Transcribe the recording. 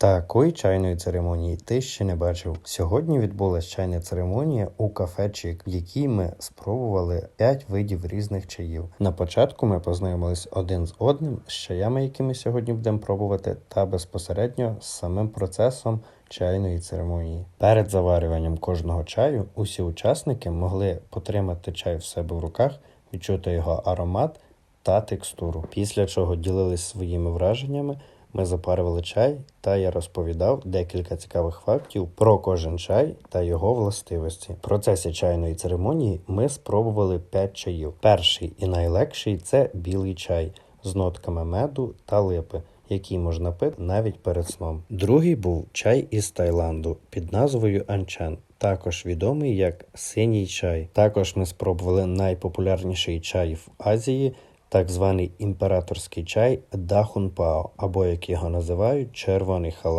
Такої чайної церемонії ти ще не бачив. Сьогодні відбулася чайна церемонія у кафе Чік, в якій ми спробували 5 видів різних чаїв. На початку ми познайомились один з одним з чаями, які ми сьогодні будемо пробувати, та безпосередньо з самим процесом чайної церемонії. Перед заварюванням кожного чаю усі учасники могли потримати чай в себе в руках, відчути його аромат та текстуру. Після чого ділились своїми враженнями. Ми запарювали чай, та я розповідав декілька цікавих фактів про кожен чай та його властивості. В процесі чайної церемонії ми спробували 5 чаїв. Перший і найлегший це білий чай з нотками меду та липи. Який можна пити навіть перед сном. Другий був чай із Таїланду під назвою Анчан, також відомий як синій чай. Також ми спробували найпопулярніший чай в Азії так званий імператорський чай Дахунпао, або як його називають червоний халат.